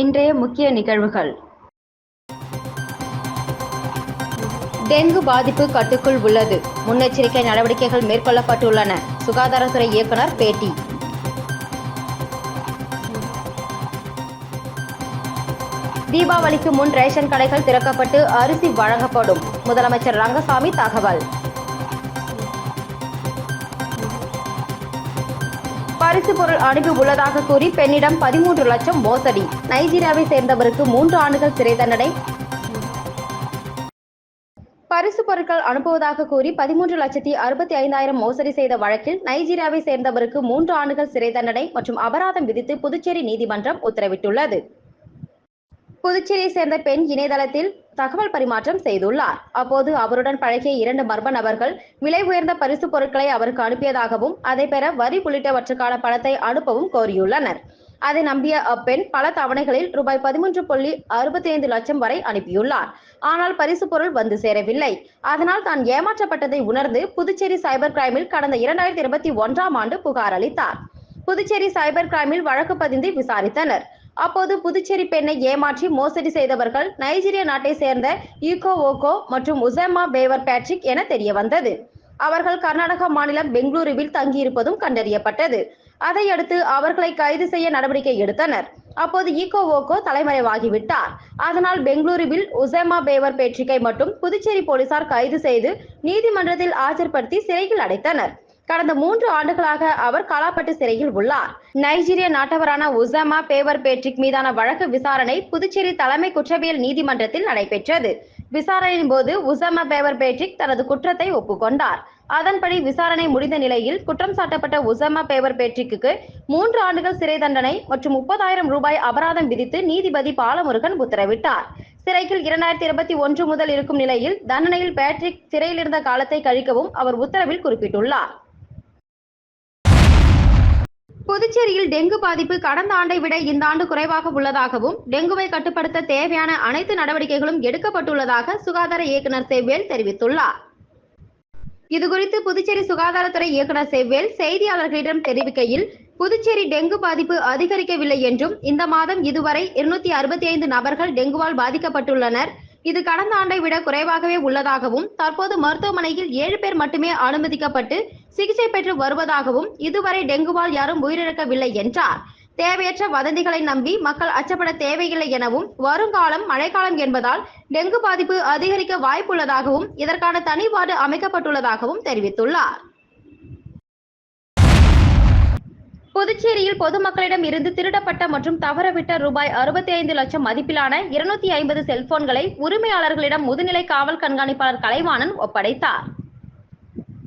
இன்றைய முக்கிய நிகழ்வுகள். டெங்கு பாதிப்பு கட்டுக்குள் உள்ளது. முன்னெச்சரிக்கை நடவடிக்கைகள் மேற்கொள்ளப்பட்டுள்ளன. சுகாதாரத்துறை இயக்குனர் பேட்டி. தீபாவளிக்கு முன் ரேஷன் கடைகள் திறக்கப்பட்டு அரிசி வழங்கப்படும். முதலமைச்சர் ரங்கசாமி தகவல். பரிசு பொருள் அனுப்பி உள்ளதாக கூறி பெண்ணிடம் பதிமூன்று லட்சம் மோசடி. நைஜீரியாவை சேர்ந்தவருக்கு மூன்று ஆண்டுகள் சிறை தண்டனை. பரிசு பொருட்கள் அனுப்புவதாக கூறி பதிமூன்று லட்சத்தி அறுபத்தி ஐந்தாயிரம் மோசடி செய்த வழக்கில் நைஜீரியாவை சேர்ந்தவருக்கு மூன்று ஆண்டுகள் சிறை தண்டனை மற்றும் அபராதம் விதித்து புதுச்சேரி நீதிமன்றம் உத்தரவிட்டுள்ளது. புதுச்சேரியை சேர்ந்த பெண் இணையதளத்தில் தகவல் பரிமாற்றம் செய்துள்ளார். அப்போது அவருடன் பழகிய இரண்டு மர்ம நபர்கள் விலை உயர்ந்த பரிசு பொருட்களை அவருக்கு அனுப்பியதாகவும் அதை பெற வரி உள்ளிட்டவற்றுக்கான பணத்தை அனுப்பவும் கோரியுள்ளனர். அதை நம்பிய அப்பெண் பல தவணைகளில் ரூபாய் பதிமூன்று புள்ளி அறுபத்தி ஐந்து லட்சம் வரை அனுப்பியுள்ளார். ஆனால் பரிசு பொருள் வந்து சேரவில்லை. அதனால் தான் ஏமாற்றப்பட்டதை உணர்ந்து புதுச்சேரி சைபர் கிரைமில் கடந்த இரண்டாயிரத்தி இருபத்தி ஒன்றாம் ஆண்டு புகார் அளித்தார். புதுச்சேரி சைபர் கிரைமில் வழக்கு பதிந்து விசாரித்தனர். அப்போது புதுச்சேரி பெண்ணை ஏமாற்றி மோசடி செய்தவர்கள் நைஜீரிய நாட்டை சேர்ந்த ஈகோ ஓகோ மற்றும் உசேமா பேவர் பேட்ரிக் என தெரிய வந்தது அவர்கள் கர்நாடக மாநிலம் பெங்களூருவில் தங்கியிருப்பதும் கண்டறியப்பட்டது. அதையடுத்து அவர்களை கைது செய்ய நடவடிக்கை எடுத்தனர். அப்போது ஈகோ ஓகோ தலைமறைவாகிவிட்டார். அதனால் பெங்களூருவில் உசேமா பேவர் பேட்ரிக்கை மட்டும் புதுச்சேரி போலீசார் கைது செய்து நீதிமன்றத்தில் ஆஜர்படுத்தி சிறையில் அடைத்தனர். கடந்த மூன்று ஆண்டுகளாக அவர் காலாப்பட்டு சிறையில் உள்ளார். நைஜீரிய நாட்டவரான உசமா பேவர் பேட்ரிக் மீதான வழக்கு விசாரணை புதுச்சேரி தலைமை குற்றவியல் நீதிமன்றத்தில் நடைபெற்றது. விசாரணையின் போது உசமா பேவர் பேட்ரிக் தனது குற்றத்தை ஒப்புக்கொண்டார். அதன்படி விசாரணை முடிந்த நிலையில் குற்றம் சாட்டப்பட்ட உசமா பேவர் பேட்ரிக்கு மூன்று ஆண்டுகள் சிறை தண்டனை மற்றும் முப்பதாயிரம் ரூபாய் அபராதம் விதித்து நீதிபதி பாலமுருகன் உத்தரவிட்டார். சிறையில் இரண்டாயிரத்தி இருபத்தி ஒன்று முதல் இருக்கும் நிலையில் தண்டனையில் பேட்ரிக் சிறையில் இருந்த காலத்தை கழிக்கவும் அவர் உத்தரவில் குறிப்பிட்டுள்ளார். புதுச்சேரியில் டெங்கு பாதிப்பு கடந்த ஆண்டை விட இந்த ஆண்டு குறைவாக உள்ளதாகவும் டெங்குவை கட்டுப்படுத்த தேவையான அனைத்து நடவடிக்கைகளும் எடுக்கப்பட்டுள்ளதாக சுகாதார இயக்குனர் செவ்வேல் தெரிவித்துள்ளார். இதுகுறித்து புதுச்சேரி சுகாதாரத்துறை இயக்குனர் செவ்வேல் செய்தியாளர்களிடம் தெரிவிக்கையில் புதுச்சேரி டெங்கு பாதிப்பு அதிகரிக்கவில்லை என்றும் இந்த மாதம் இதுவரை இருநூத்தி அறுபத்தி ஐந்து நபர்கள் டெங்குவால் பாதிக்கப்பட்டுள்ளனர். இது கடந்த ஆண்டை விட குறைவாகவே உள்ளதாகவும் தற்போது மருத்துவமனையில் ஏழு பேர் மட்டுமே அனுமதிக்கப்பட்டு சிகிச்சை பெற்று வருவதாகவும் இதுவரை டெங்குவால் யாரும் உயிரிழக்கவில்லை என்றார். தேவையற்ற வதந்திகளை நம்பி மக்கள் அச்சப்பட தேவையில்லை எனவும் வருங்காலம் மழைக்காலம் என்பதால் டெங்கு பாதிப்பு அதிகரிக்க வாய்ப்புள்ளதாகவும் இதற்கான தனி வார்டு அமைக்கப்பட்டுள்ளதாகவும் தெரிவித்துள்ளார். புதுச்சேரியில் பொதுமக்களிடம் இருந்து திருடப்பட்ட மற்றும் தவறவிட்ட ரூபாய் அறுபத்தி ஐந்து லட்சம் மதிப்பிலான இருநூத்தி ஐம்பது செல்போன்களை உரிமையாளர்களிடம் முதுநிலை காவல் கண்காணிப்பாளர் கலைவாணன் ஒப்படைத்தார்.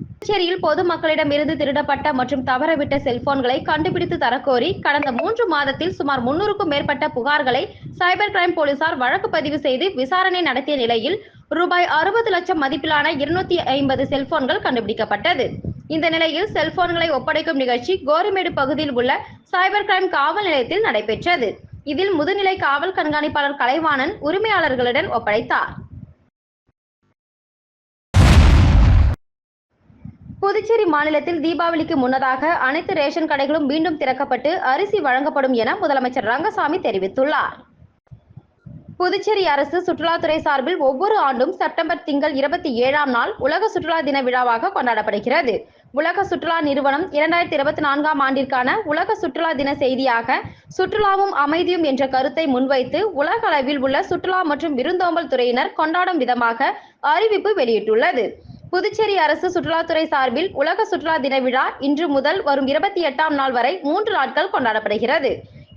புதுச்சேரியில் பொதுமக்களிடம் இருந்து திருடப்பட்ட மற்றும் தவறவிட்ட செல்போன்களை கண்டுபிடித்து தரக்கோரி கடந்த மூன்று மாதத்தில் சுமார் முன்னூறுக்கும் மேற்பட்ட புகார்களை சைபர் கிரைம் போலீசார் வழக்கு பதிவு செய்து விசாரணை நடத்திய நிலையில் ரூபாய் அறுபது லட்சம் மதிப்பிலான இருநூத்தி ஐம்பது செல்போன்கள் கண்டுபிடிக்கப்பட்டது. இந்த நிலையில் செல்போன்களை ஒப்படைக்கும் நிகழ்ச்சி கோரிமேடு பகுதியில் உள்ள சைபர் கிரைம் காவல் நிலையத்தில் நடைபெற்றது. இதில் முதுநிலை காவல் கண்காணிப்பாளர் கலைவாணன் உரிமையாளர்களிடம் ஒப்படைத்தார். புதுச்சேரி மாநிலத்தில் தீபாவளிக்கு முன்னதாக அனைத்து ரேஷன் கடைகளும் மீண்டும் திறக்கப்பட்டு அரிசி வழங்கப்படும் என முதலமைச்சர் ரங்கசாமி தெரிவித்துள்ளார். புதுச்சேரி அரசு சுற்றுலாத்துறை சார்பில் ஒவ்வொரு ஆண்டும் செப்டம்பர் திங்கள் இருபத்தி ஏழாம் நாள் உலக சுற்றுலா தின விழாவாக கொண்டாடப்படுகிறது. உலக சுற்றுலா நிறுவனம் இரண்டாயிரத்தி இருபத்தி நான்காம் ஆண்டிற்கான உலக சுற்றுலா தின செய்தியாக சுற்றுலாவும் அமைதியும் என்ற கருத்தை முன்வைத்து உலக அளவில் உள்ள சுற்றுலா மற்றும் விருந்தோம்பல் துறையினர் கொண்டாடும் விதமாக அறிவிப்பு வெளியிட்டுள்ளது. புதுச்சேரி அரசு சுற்றுலாத்துறை சார்பில் உலக சுற்றுலா தின விழா இன்று முதல் வரும் இருபத்தி எட்டாம் நாள் வரை மூன்று நாட்கள் கொண்டாடப்படுகிறது.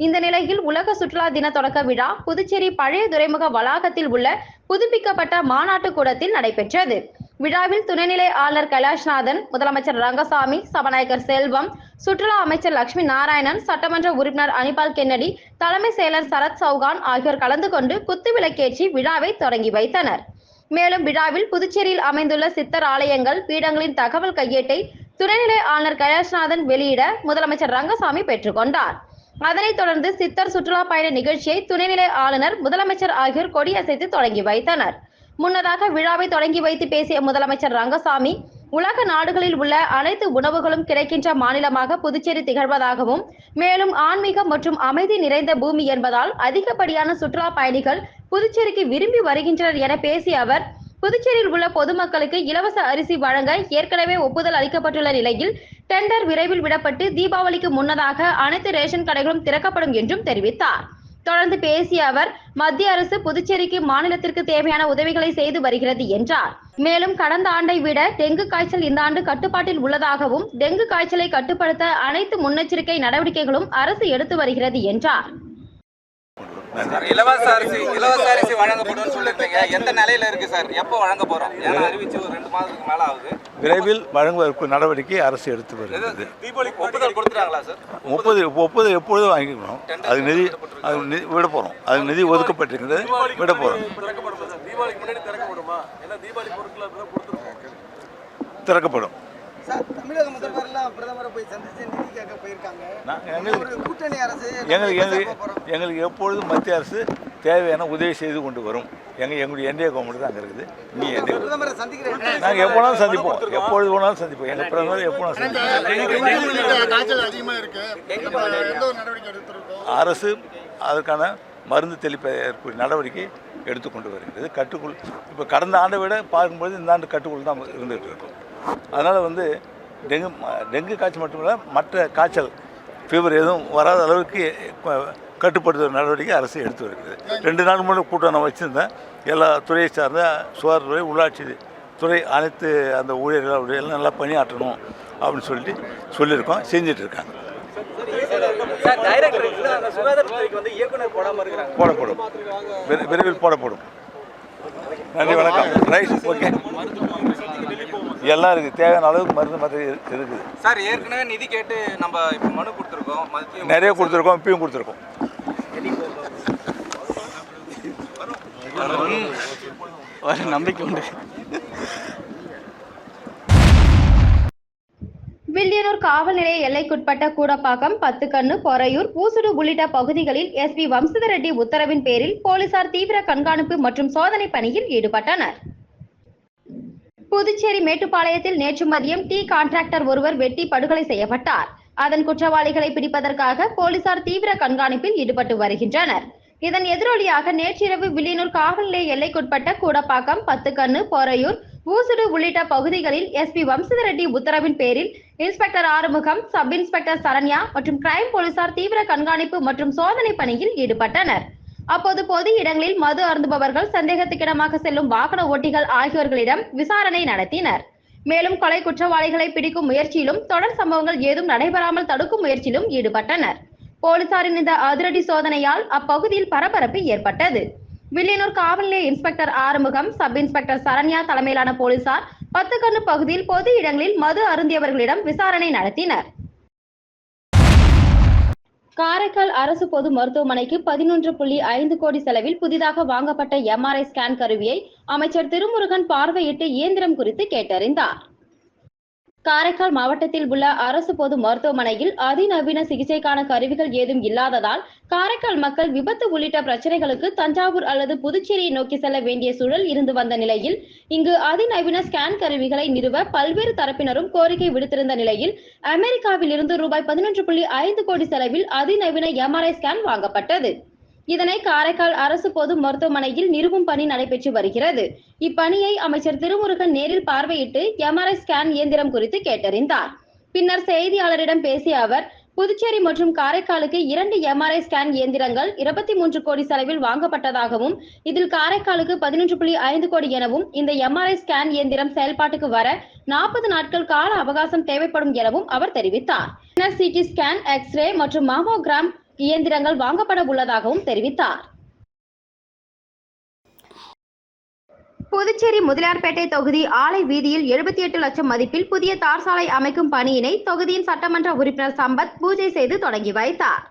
இந்த நிலையில் உலக சுற்றுலா தின தொடக்க விழா புதுச்சேரி பழைய துறைமுக வளாகத்தில் உள்ள புதுப்பிக்கப்பட்ட மாநாட்டு கூடத்தில் நடைபெற்றது. விழாவில் துணைநிலை ஆளுநர் கைலாஷ்நாதன் முதலமைச்சர் ரங்கசாமி சபாநாயகர் செல்வம் சுற்றுலா அமைச்சர் லட்சுமி நாராயணன் சட்டமன்ற உறுப்பினர் அனிபால் கென்னடி தலைமை செயலர் சரத் சௌகான் ஆகியோர் கலந்து கொண்டு குத்துவிளக்கேற்றி விழாவை தொடங்கி வைத்தனர். மேலும் விழாவில் புதுச்சேரியில் அமைந்துள்ள சித்தர் ஆலயங்கள் பீடங்களின் தகவல் கையேட்டை துணைநிலை ஆளுநர் கைலாஷ்நாதன் வெளியிட முதலமைச்சர் ரங்கசாமி பெற்றுக்கொண்டார் அதனைத் தொடர்ந்து சித்தர் சுற்றுலா பயண நிகழ்ச்சியை துணைநிலை ஆளுநர் முதலமைச்சர் ஆகியோர் கொடியசைத்து தொடங்கி வைத்தனர். முன்னதாக விழாவை தொடங்கி வைத்து பேசிய முதலமைச்சர் ரங்கசாமி உலக நாடுகளில் உள்ள அனைத்து உணவுகளும் கிடைக்கின்ற மாநிலமாக புதுச்சேரி திகழ்வதாகவும் மேலும் ஆன்மீகம் மற்றும் அமைதி நிறைந்த பூமி என்பதால் அதிகப்படியான சுற்றுலா பயணிகள் புதுச்சேரிக்கு விரும்பி வருகின்றனர் என பேசிய அவர் புதுச்சேரியில் உள்ள பொதுமக்களுக்கு இலவச அரிசி வழங்க ஏற்கனவே ஒப்புதல் அளிக்கப்பட்டுள்ள நிலையில் டெண்டர் விரைவில் விடப்பட்டு தீபாவளிக்கு முன்னதாக அனைத்து ரேஷன் கடைகளும் திறக்கப்படும் என்றும் தெரிவித்தார். தொடர்ந்து பேசிய அவர் மத்திய அரசு புதுச்சேரிக்கு மாநிலத்திற்கு தேவையான உதவிகளை செய்து வருகிறது என்றார். மேலும் கடந்த ஆண்டை விட டெங்கு காய்ச்சல் இந்த ஆண்டு கட்டுப்பாட்டில் உள்ளதாகவும் டெங்கு காய்ச்சலை கட்டுப்படுத்த அனைத்து முன்னெச்சரிக்கை நடவடிக்கைகளும் அரசு எடுத்து வருகிறது என்றார். இலவச அரிசி இலவச அரிசி வழங்கப்படும் சொல்லிருக்கீங்க எந்த நிலையில இருக்கு சார்? எப்போ வழங்க போறோம்? ஏன்னா அறிவிச்சு ஒரு ரெண்டு மாதத்துக்கு மேல ஆகுது. விரைவில் வழங்குவதற்கு நடவடிக்கை அரசு எடுத்து வருகிறது. முப்பது ஒப்புதல் எப்பொழுதும் வாங்கிக்கணும். அது நிதி அது நிதி விட போகிறோம் அது நிதி ஒதுக்கப்பட்டிருக்கிறது விட போகிறோம் திறக்கப்படுமா. எங்களுக்கு எப்பொழுதும் மத்திய அரசு தேவையான உதவி செய்து கொண்டு வரும். எங்கள் எங்களுடைய என்டிஏ கவர்மெண்ட் தான் அங்கே இருக்குது. நீ என்டிஏ நாங்கள் எப்போனாலும் சந்திப்போம். எப்பொழுது வேணாலும் சந்திப்போம். எங்கள் பிரதமர் எப்போனாலும் சந்திப்போம். அரசு அதற்கான மருந்து தெளிப்பதற்கு நடவடிக்கை எடுத்துக்கொண்டு வருகிறது. கட்டுக்குள் இப்போ கடந்த ஆண்டை விட பார்க்கும்போது இந்த ஆண்டு கட்டுக்குள் தான் இருந்துகிட்டு இருக்கும். அதனால் வந்து டெங்கு டெங்கு காய்ச்சல் மட்டுமில்ல மற்ற காய்ச்சல் ஃபீவர் எதுவும் வராத அளவுக்கு கட்டுப்படுத்துகிற நடவடிக்கை அரசு எடுத்து வருகிறது. ரெண்டு நாள் முன்னாடி கூட்டம் நான் வச்சுருந்தேன். எல்லா துறையை சார்ந்த சுகாதாரத்துறை உள்ளாட்சி துறை அனைத்து அந்த ஊழியர்கள் எல்லாம் நல்லா பணியாற்றணும் அப்படின்னு சொல்லிட்டு சொல்லியிருக்கோம் இருக்கிறாங்க. போடப்படும். விரை- விரைவில் போடப்படும். நன்றி வணக்கம். ரைட் ஓகே எல்லாம் இருக்குது. தேவையான அளவுக்கு மருந்து மாத்திரை இருக்கு- இருக்குது. சார் ஏற்கனவே நிதி கேட்டு நம்ம இப்போ மனு கொடுத்துருக்கோம். நிறைய கொடுத்துருக்கோம் இப்பயும் கொடுத்துருக்கோம். நம்பிக்கை உண்டு. வில்லியனூர் காவல் நிலைய எல்லைக்குட்பட்ட கூடப்பாக்கம் பத்துக்கண்ணு பொறையூர் பூசுடு உள்ளிட்ட பகுதிகளில் எஸ்பி வம்சத ரெட்டி உத்தரவின் பேரில் போலீசார் தீவிர கண்காணிப்பு மற்றும் சோதனை பணியில் ஈடுபட்டனர். புதுச்சேரி மேட்டுப்பாளையத்தில் நேற்று மதியம் டீ கான்ட்ராக்டர் ஒருவர் வெட்டி படுகொலை செய்யப்பட்டார். அதன் குற்றவாளிகளை பிடிப்பதற்காக போலீசார் தீவிர கண்காணிப்பில் ஈடுபட்டு வருகின்றனர். இதன் எதிரொலியாக நேற்றிரவு வில்லியனூர் காவல் நிலைய எல்லைக்குட்பட்ட கூடப்பாக்கம் பத்துக்கண்ணு பொறையூர் ஊசுடு உள்ளிட்ட பகுதிகளில் எஸ்பி வம்சதர் ரெட்டி உத்தரவின் பேரில் inspector Arumugam sub inspector Saranya மற்றும் கிரைம் போலீசார் தீவிர கண்காணிப்பு மற்றும் சோதனை பணியில் ஈடுபட்டனர். அப்போது பொது இடங்களில் மது அருந்துபவர்கள் சந்தேகத்துக்கிடமாக செல்லும் வாகன ஓட்டிகள் ஆகியோர்களிடம் விசாரணை நடத்தினர். மேலும் கொலை குற்றவாளிகளை பிடிக்கும் முயற்சியிலும் தொடர் சம்பவங்கள் ஏதும் நடைபெறாமல் தடுக்கும் முயற்சியிலும் ஈடுபட்டனர். போலீசாரின் இந்த அதிரடி சோதனையால் அப்பகுதியில் பரபரப்பு ஏற்பட்டது. வில்லியனூர் காவல் நிலைய inspector Arumugam sub inspector Saranya தலைமையிலான போலீசார் பத்துக்கண்ணு பகுதியில் பொது இடங்களில் மது அருந்தியவர்களிடம் விசாரணை நடத்தினர். காரைக்கால் அரசு பொது மருத்துவமனைக்கு பதினொன்று புள்ளி ஐந்து கோடி செலவில் புதிதாக வாங்கப்பட்ட எம்ஆர்ஐ ஸ்கேன் கருவியை அமைச்சர் திருமுருகன் பார்வையிட்டு இயந்திரம் குறித்து கேட்டறிந்தார். காரைக்கால் மாவட்டத்தில் உள்ள அரசு பொது மருத்துவமனையில் அதிநவீன சிகிச்சைக்கான கருவிகள் ஏதும் இல்லாததால் காரைக்கால் மக்கள் விபத்து உள்ளிட்ட பிரச்சனைகளுக்கு தஞ்சாவூர் அல்லது புதுச்சேரியை நோக்கி செல்ல வேண்டிய சூழல் இருந்து வந்த நிலையில் இங்கு அதிநவீன ஸ்கேன் கருவிகளை நிறுவ பல்வேறு தரப்பினரும் கோரிக்கை விடுத்திருந்த நிலையில் அமெரிக்காவில் இருந்து ரூபாய் பதினொன்று புள்ளி ஐந்து கோடி செலவில் அதிநவீன எம்ஆர்ஐ ஸ்கேன் வாங்கப்பட்டது. இதனை காரைக்கால் அரசு பொது மருத்துவமனையில் நிறுவும் பணி நடைபெற்று வருகிறது. இப்பணியை அமைச்சர் திருமுருகன் நேரில் பார்வையிட்டு எம்ஆர்ஐ ஸ்கேன் இயந்திரம் குறித்து கேட்டறிந்தார். பின்னர் செய்தியாளரிடம் பேசிய அவர் புதுச்சேரி மற்றும் காரைக்காலுக்கு இரண்டு எம்ஆர்ஐ ஸ்கேன் இயந்திரங்கள் இருபத்தி மூன்று கோடி செலவில் வாங்கப்பட்டதாகவும் இதில் காரைக்காலுக்கு பதினொன்று புள்ளி ஐந்து கோடி எனவும் இந்த எம்ஆர்ஐ ஸ்கேன் இயந்திரம் செயல்பாட்டுக்கு வர நாற்பது நாட்கள் கால அவகாசம் தேவைப்படும் எனவும் அவர் தெரிவித்தார். சிடி ஸ்கேன் எக்ஸ்ரே மற்றும் மாமோகிராம் இயந்திரங்கள் வாங்கப்பட உள்ளதாகவும் தெரிவித்தார். புதுச்சேரி முதலியார்பேட்டை தொகுதி ஆலை வீதியில் எழுபத்தி எட்டு லட்சம் மதிப்பில் புதிய தார் சாலை அமைக்கும் பணியினை தொகுதியின் சட்டமன்ற உறுப்பினர் சம்பத் பூஜை செய்து தொடங்கி வைத்தார்.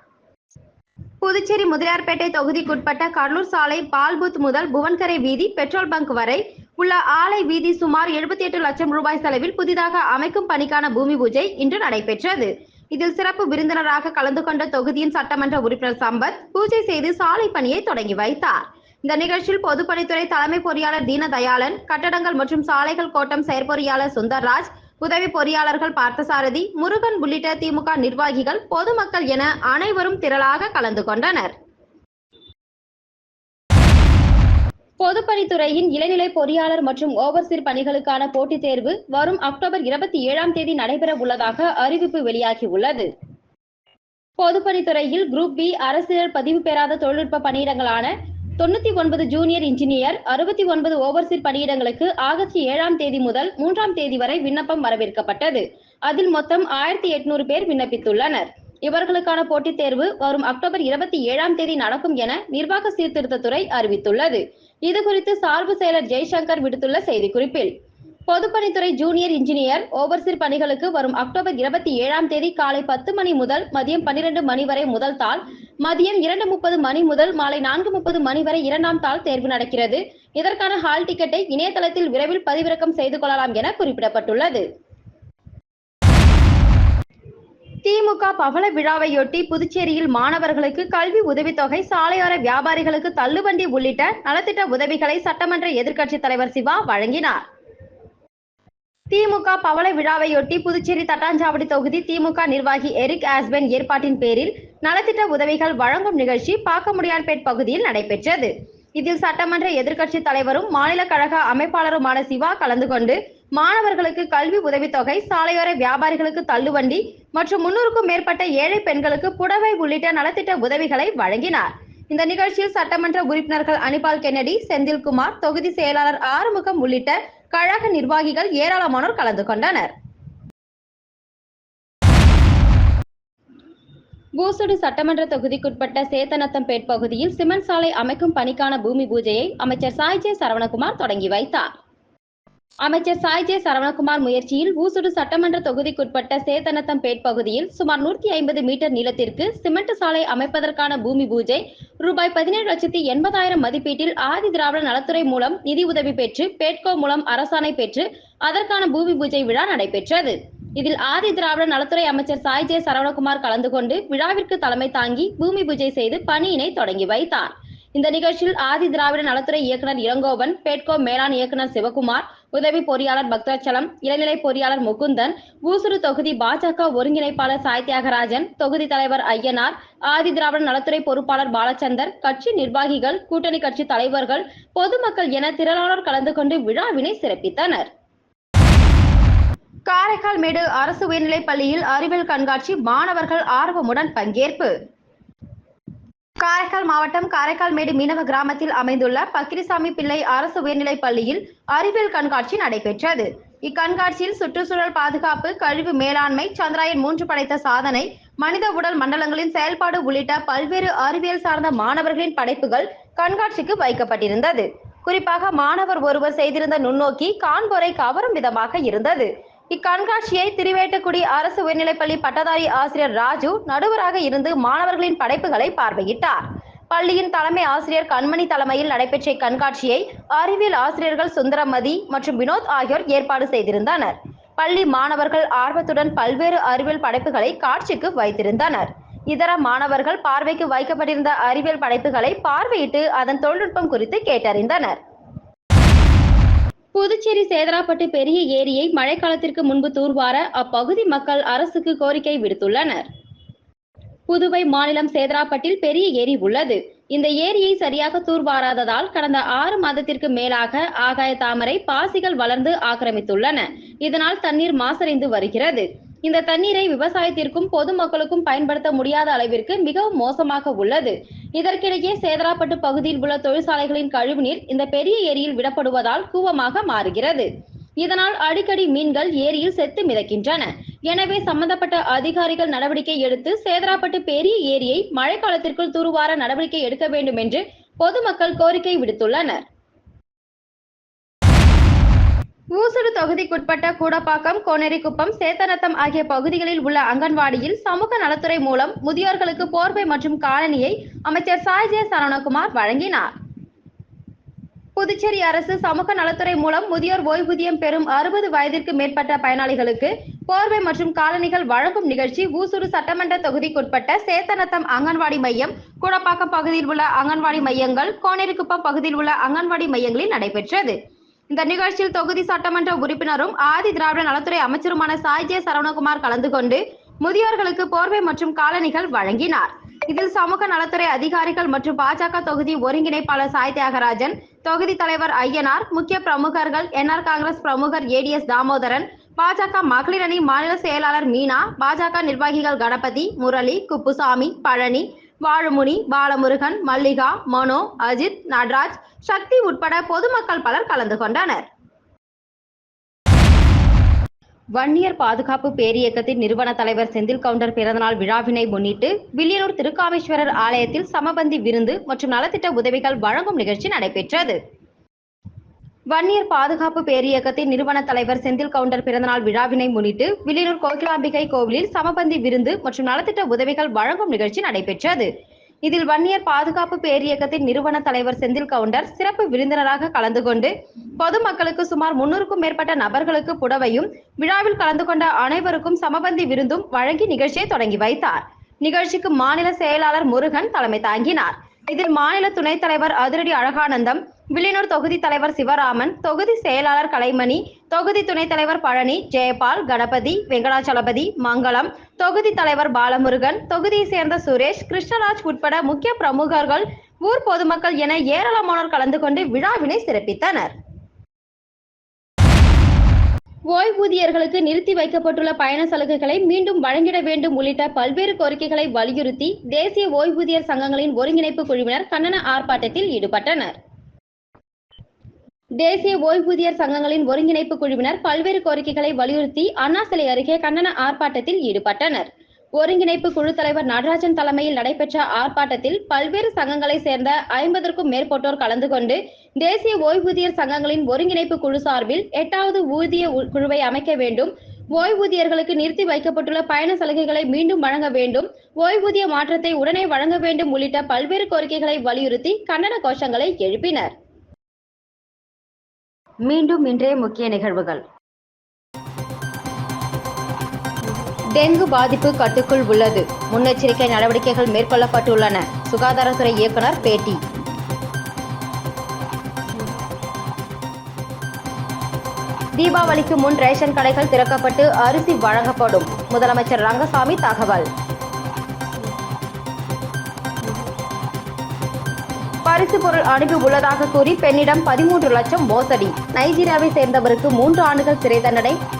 புதுச்சேரி முதலியார்பேட்டை தொகுதிக்குட்பட்ட கடலூர் சாலை பால்பூத் முதல் புவன்கரை வீதி பெட்ரோல் பங்க் வரை உள்ள ஆலை வீதி சுமார் எழுபத்தி எட்டு லட்சம் ரூபாய் செலவில் புதிதாக அமைக்கும் பணிக்கான பூமி பூஜை இன்று நடைபெற்றது. இதில் சிறப்பு விருந்தினராக கலந்து கொண்ட தொகுதியின் சட்டமன்ற உறுப்பினர் சம்பத் பூஜை செய்து சாலை பணியை தொடங்கி வைத்தார். இந்த நிகழ்ச்சியில் பொதுப்பணித்துறை தலைமை பொறியாளர் தீனதயாளன் கட்டடங்கள் மற்றும் சாலைகள் கோட்டம் செயற்பொறியாளர் சுந்தர்ராஜ் உதவி பொறியாளர்கள் பார்த்தசாரதி முருகன் உள்ளிட்ட திமுக நிர்வாகிகள் பொதுமக்கள் என அனைவரும் திரளாக கலந்து கொண்டனர். பொதுப்பணித்துறையின் இளநிலை பொறியாளர் மற்றும் ஓவர்சீர் பணிகளுக்கான போட்டித் தேர்வு வரும் அக்டோபர் இருபத்தி ஏழாம் தேதி நடைபெற உள்ளதாக அறிவிப்பு வெளியாகியுள்ளது. பொதுப்பணித்துறையில் குரூப் பி அரசியல் பதிவு பெறாத தொழில்நுட்ப பணியிடங்களான தொண்ணூத்தி ஒன்பது ஜூனியர் இன்ஜினியர் அறுபத்தி ஒன்பது ஓவர்சீர் பணியிடங்களுக்கு ஆகஸ்ட் ஏழாம் தேதி முதல் மூன்றாம் தேதி வரை விண்ணப்பம் வரவேற்கப்பட்டது. அதில் மொத்தம் ஆயிரத்தி எட்நூறு பேர் விண்ணப்பித்துள்ளனர். இவர்களுக்கான போட்டித் தேர்வு வரும் அக்டோபர் இருபத்தி ஏழாம் தேதி நடக்கும் என நிர்வாக சீர்திருத்தத்துறை அறிவித்துள்ளது. இது குறித்து சார்பு செயலர் ஜெய்சங்கர் விடுத்துள்ள செய்திக்குறிப்பில். பொதுப்பணித்துறை ஜூனியர் இன்ஜினியர் ஓவர்சீர் பணிகளுக்கு வரும் அக்டோபர் இருபத்தி ஏழாம் தேதி காலை பத்து மணி முதல் மதியம் பன்னிரண்டு மணி வரை முதல் தாள் மதியம் இரண்டு முப்பது மணி முதல் மாலை நான்கு முப்பது மணி வரை இரண்டாம் தாள் தேர்வு நடக்கிறது. இதற்கான ஹால் டிக்கெட்டை இணையதளத்தில் விரைவில் பதிவிறக்கம் செய்து கொள்ளலாம் என குறிப்பிடப்பட்டுள்ளது. திமுக பவள விழாவையொட்டி புதுச்சேரியில் மாணவர்களுக்கு கல்வி உதவித்தொகை சாலையோர வியாபாரிகளுக்கு தள்ளுவண்டி உள்ளிட்ட நலத்திட்ட உதவிகளை சட்டமன்ற எதிர்க்கட்சித் தலைவர் சிவா வழங்கினார். திமுக பவள விழாவையொட்டி புதுச்சேரி தட்டாஞ்சாவடி தொகுதி திமுக நிர்வாகி எரிக் ஆஸ்பென் ஏற்பாட்டின் பேரில் நலத்திட்ட உதவிகள் வழங்கும் நிகழ்ச்சி பாக்கமுடியான்பேட் பகுதியில் நடைபெற்றது. இதில் சட்டமன்ற எதிர்க்கட்சித் தலைவரும் மாநில கழக அமைப்பாளருமான சிவா கலந்து கொண்டு மாணவர்களுக்கு கல்வி உதவித்தொகை சாலையோர வியாபாரிகளுக்கு தள்ளுவண்டி மற்றும் முன்னூறுக்கும் மேற்பட்ட ஏழை பெண்களுக்கு புடவை உள்ளிட்ட நலத்திட்ட உதவிகளை வழங்கினார். இந்த நிகழ்ச்சியில் சட்டமன்ற உறுப்பினர்கள் அனிபால் கென்னடி செந்தில்குமார் தொகுதி செயலாளர் ஆறுமுகம் உள்ளிட்ட கழக நிர்வாகிகள் ஏராளமானோர் கலந்து கொண்டனர். பூசுடு சட்டமன்ற தொகுதிக்குட்பட்ட சேத்தனத்தம்பேட் பகுதியில் சிமெண்ட் சாலை அமைக்கும் பணிக்கான பூமி பூஜையை அமைச்சர் சாய்ஜே சரவணகுமார் தொடங்கி வைத்தார். அமைச்சர் சாய்ஜே சரவணகுமார் முயற்சியில் ஊசுடு சட்டமன்ற தொகுதிக்குட்பட்ட சேத்தனத்தம்பேட் பகுதியில் சுமார் நூற்றி ஐம்பது மீட்டர் நீளத்திற்கு சிமெண்ட் சாலை அமைப்பதற்கான பூமி பூஜை ரூபாய் பதினேழு லட்சத்தி எண்பதாயிரம் மதிப்பீட்டில் ஆதி திராவிட நலத்துறை மூலம் நிதி உதவி பெற்று பேட்கோ மூலம் அரசாணை பெற்று அதற்கான பூமி பூஜை விழா நடைபெற்றது. இதில் ஆதி திராவிட நலத்துறை அமைச்சர் சாய் ஜே சரவணகுமார் கலந்து கொண்டு விழாவிற்கு தலைமை தாங்கி பூமி பூஜை செய்து பணியினை தொடங்கி வைத்தார். இந்த நிகழ்ச்சியில் ஆதி திராவிட நலத்துறை இயக்குனர் இளங்கோவன் பேட்கோ மேலாண் இயக்குனர் சிவகுமார் உதவி பொறியாளர் பக்தாச்சலம் இளநிலை பொறியாளர் முகுந்தன் ஊசுறு தொகுதி பாஜக ஒருங்கிணைப்பாளர் சாய் தியாகராஜன் தொகுதி தலைவர் ஐயனார் ஆதி திராவிட நலத்துறை பொறுப்பாளர் பாலச்சந்தர் கட்சி நிர்வாகிகள் கூட்டணி கட்சி தலைவர்கள் பொதுமக்கள் என திரளானோர் கலந்து கொண்டு விழாவினை சிறப்பித்தனர். காரைக்கால் மேடு அரசு உயர்நிலைப் பள்ளியில் அறிவியல் கண்காட்சி மாணவர்கள் ஆர்வமுடன் பங்கேற்பு. காரைக்கால் மாவட்டம் காரைக்கால் மேடு மீனவ கிராமத்தில் அமைந்துள்ள பக்கிரிசாமி பிள்ளை அரசு உயர்நிலைப் பள்ளியில் அறிவியல் கண்காட்சி நடைபெற்றது. இக்கண்காட்சியில் சுற்றுச்சூழல் பாதுகாப்பு கழிவு மேலாண்மை சந்திராயன் மூன்று படைத்த சாதனை மனித உடல் மண்டலங்களின் செயல்பாடு உள்ளிட்ட பல்வேறு அறிவியல் சார்ந்த மாணவர்களின் படைப்புகள் கண்காட்சிக்கு வைக்கப்பட்டிருந்தது. குறிப்பாக மாணவர் ஒருவர் செய்திருந்த நுண்ணோக்கி காண்போரை கவரும் விதமாக இருந்தது. இக்கண்காட்சியை திருவேட்டக்குடி அரசு உயர்நிலைப்பள்ளி பட்டதாரி ஆசிரியர் ராஜு நடுவராக இருந்து மாணவர்களின் படைப்புகளை பார்வையிட்டார். பள்ளியின் தலைமை ஆசிரியர் கண்மணி தலைமையில் நடைபெற்ற இக்கண்காட்சியை அறிவியல் ஆசிரியர்கள் சுந்தரமதி மற்றும் வினோத் ஆகியோர் ஏற்பாடு செய்திருந்தனர். பள்ளி மாணவர்கள் ஆர்வத்துடன் பல்வேறு அறிவியல் படைப்புகளை காட்சிக்கு வைத்திருந்தனர். இதர மாணவர்கள் பார்வைக்கு வைக்கப்பட்டிருந்த அறிவியல் படைப்புகளை பார்வையிட்டு அதன் தொழில்நுட்பம் குறித்து கேட்டறிந்தனர். புதுச்சேரி சேதராப்பட்டு பெரிய ஏரியை மழைக்காலத்திற்கு முன்பு தூர்வார அப்பகுதி மக்கள் அரசுக்கு கோரிக்கை விடுத்துள்ளனர். புதுவை மாநிலம் சேதராப்பட்டில் பெரிய ஏரி உள்ளது. இந்த ஏரியை சரியாக தூர்வாராததால் கடந்த ஆறு மாதத்திற்கு மேலாக ஆகாய தாமரை பாசிகள் வளர்ந்து ஆக்கிரமித்துள்ளன. இதனால் தண்ணீர் மாசடைந்து வருகிறது. இந்த தண்ணீரை விவசாயத்திற்கும் பொதுமக்களுக்கும் பயன்படுத்த முடியாத அளவிற்கு மிகவும் மோசமாக உள்ளது. இதற்கிடையே சேதராப்பட்டு பகுதியில் உள்ள தொழிற்சாலைகளின் கழிவுநீர் இந்த பெரிய ஏரியில் விடப்படுவதால் கூவமாக மாறுகிறது. இதனால் அடிக்கடி மீன்கள் ஏரியில் செத்து மிதக்கின்றன. எனவே சம்பந்தப்பட்ட அதிகாரிகள் நடவடிக்கை எடுத்து சேதராப்பட்டு பெரிய ஏரியை மழைக்காலத்திற்குள் தூர்வார நடவடிக்கை எடுக்க வேண்டும் என்று பொதுமக்கள் கோரிக்கை விடுத்துள்ளனர். ஊசுடு தொகுதிக்குட்பட்ட கூடப்பாக்கம் கோனேரிக்குப்பம் சேத்தநத்தம் ஆகிய பகுதிகளில் உள்ள அங்கன்வாடியில் சமூக நலத்துறை மூலம் முதியோர்களுக்கு போர்வை மற்றும் காலனியை அமைச்சர் சாய்ஜே சரவணகுமார் வழங்கினார். புதுச்சேரி அரசு சமூக நலத்துறை மூலம் முதியோர் ஓய்வூதியம் பெறும் அறுபது வயதிற்கு மேற்பட்ட பயனாளிகளுக்கு போர்வை மற்றும் காலணிகள் வழங்கும் நிகழ்ச்சி ஊசூர் சட்டமன்ற தொகுதிக்குட்பட்ட சேத்தனத்தம் அங்கன்வாடி மையம் கூடப்பாக்கம் பகுதியில் உள்ள அங்கன்வாடி மையங்கள் கோனேரிக்குப்பம் பகுதியில் உள்ள அங்கன்வாடி மையங்களில் நடைபெற்றது. இந்த நிகழ்ச்சியில் தொகுதி சட்டமன்ற உறுப்பினரும் ஆதி திராவிட நலத்துறை அமைச்சருமான சாய் ஜே சரவணகுமார் கலந்து கொண்டு முதியோர்களுக்கு போர்வை மற்றும் காலணிகள் வழங்கினார். இதில் சமூக நலத்துறை அதிகாரிகள் மற்றும் பாஜக தொகுதி ஒருங்கிணைப்பாளர் சாய் தியாகராஜன் தொகுதி தலைவர் ஐயனார் முக்கிய பிரமுகர்கள் என்ஆர் காங்கிரஸ் பிரமுகர் ஏடிஎஸ் தாமோதரன் பாஜக மகளிர் அணி மாநில செயலாளர் மீனா பாஜக நிர்வாகிகள் கணபதி முரளி குப்புசாமி பழனி வாழுமுனி பாலமுருகன் மல்லிகா மனோ அஜித் நடராஜ் சக்தி உட்பட பொதுமக்கள் பலர் கலந்து கொண்டனர். வன்னியர் பாதுகாப்பு பேரியக்கத்தின் நிறுவன தலைவர் செந்தில் கவுண்டர் பிறந்தநாள் விழாவினை முன்னிட்டு வில்லியனூர் திருக்காமேஸ்வரர் ஆலயத்தில் சமபந்தி விருந்து மற்றும் நலத்திட்ட உதவிகள் வழங்கும் நிகழ்ச்சி நடைபெற்றது. வன்னியர் பாதுகாப்பு பேரியக்கத்தின் நிறுவன தலைவர் செந்தில் கவுண்டர் பிறந்தநாள் விழாவினை முன்னிட்டு வில்லியனூர் கோகிலாம்பிகை கோவிலில் சமபந்தி விருந்து மற்றும் நலத்திட்ட உதவிகள் வழங்கும் நிகழ்ச்சி நடைபெற்றது. இதில் வன்னியர் பாதுகாப்பு பேரியக்கத்தின் நிறுவன தலைவர் செந்தில் கவுண்டர் சிறப்பு விருந்தினராக கலந்து கொண்டு பொதுமக்களுக்கு சுமார் முன்னூறுக்கும் மேற்பட்ட நபர்களுக்கு புடவையும் விழாவில் கலந்து கொண்ட அனைவருக்கும் சமபந்தி விருந்தும் வழங்கி நிகழ்ச்சியை தொடங்கி வைத்தார். நிகழ்ச்சிக்கு மாநில செயலாளர் முருகன் தலைமை தாங்கினார். இதில் மாநில துணைத் தலைவர் அதிரடி அழகானந்தம் வில்லியனூர் தொகுதி தலைவர் சிவராமன் தொகுதி செயலாளர் கலைமணி தொகுதி துணைத் தலைவர் பழனி ஜெயபால் கணபதி வெங்கடாச்சலபதி மங்களம் தொகுதி தலைவர் பாலமுருகன் தொகுதியை சேர்ந்த சுரேஷ் கிருஷ்ணராஜ் உட்பட முக்கிய பிரமுகர்கள் ஊர் பொதுமக்கள் என ஏராளமானோர் கலந்து கொண்டு விழாவினை சிறப்பித்தனர். ஓய்வூதியர்களுக்கு நிறுத்தி வைக்கப்பட்டுள்ள பயண சலுகைகளை மீண்டும் வழங்கிட வேண்டும் உள்ளிட்ட பல்வேறு கோரிக்கைகளை வலியுறுத்தி தேசிய ஓய்வூதியர் சங்கங்களின் ஒருங்கிணைப்பு குழுவினர் கண்டன ஆர்ப்பாட்டத்தில் ஈடுபட்டனர். தேசிய ஓய்வூதியர் சங்கங்களின் ஒருங்கிணைப்பு குழுவினர் பல்வேறு கோரிக்கைகளை வலியுறுத்தி அண்ணா சிலை அருகே கண்டன ஆர்ப்பாட்டத்தில் ஈடுபட்டனர். ஒருங்கிணைப்பு குழு தலைவர் நடராஜன் தலைமையில் நடைபெற்ற ஆர்ப்பாட்டத்தில் பல்வேறு சங்கங்களை சேர்ந்த ஐம்பதற்கும் மேற்பட்டோர் கலந்து கொண்டு தேசிய ஓய்வூதியர் சங்கங்களின் ஒருங்கிணைப்பு குழு சார்பில் எட்டாவது ஊதிய உ- குழுவை அமைக்க வேண்டும். ஓய்வூதியர்களுக்கு நிறுத்தி வைக்கப்பட்டுள்ள பயண சலுகைகளை மீண்டும் வழங்க வேண்டும். ஓய்வூதிய மாற்றத்தை உடனே வழங்க வேண்டும் உள்ளிட்ட பல்வேறு கோரிக்கைகளை வலியுறுத்தி கண்டன கோஷங்களை எழுப்பினர். மீண்டும் இன்றைய முக்கிய நிகழ்வுகள். டெங்கு பாதிப்பு கட்டுக்குள் உள்ளது. முன்னெச்சரிக்கை நடவடிக்கைகள் மேற்கொள்ளப்பட்டுள்ளன. சுகாதாரத்துறை இயக்குனர் பேட்டி. தீபாவளிக்கு முன் ரேஷன் கடைகள் திறக்கப்பட்டு அரிசி வழங்கப்படும். முதலமைச்சர் ரங்கசாமி தகவல். பரிசு பொருள் அனுப்பி உள்ளதாக கூறி பெண்ணிடம் பதிமூன்று லட்சம் மோசடி. நைஜீரியாவை சேர்ந்தவருக்கு மூன்று ஆண்டுகள் சிறை தண்டனை.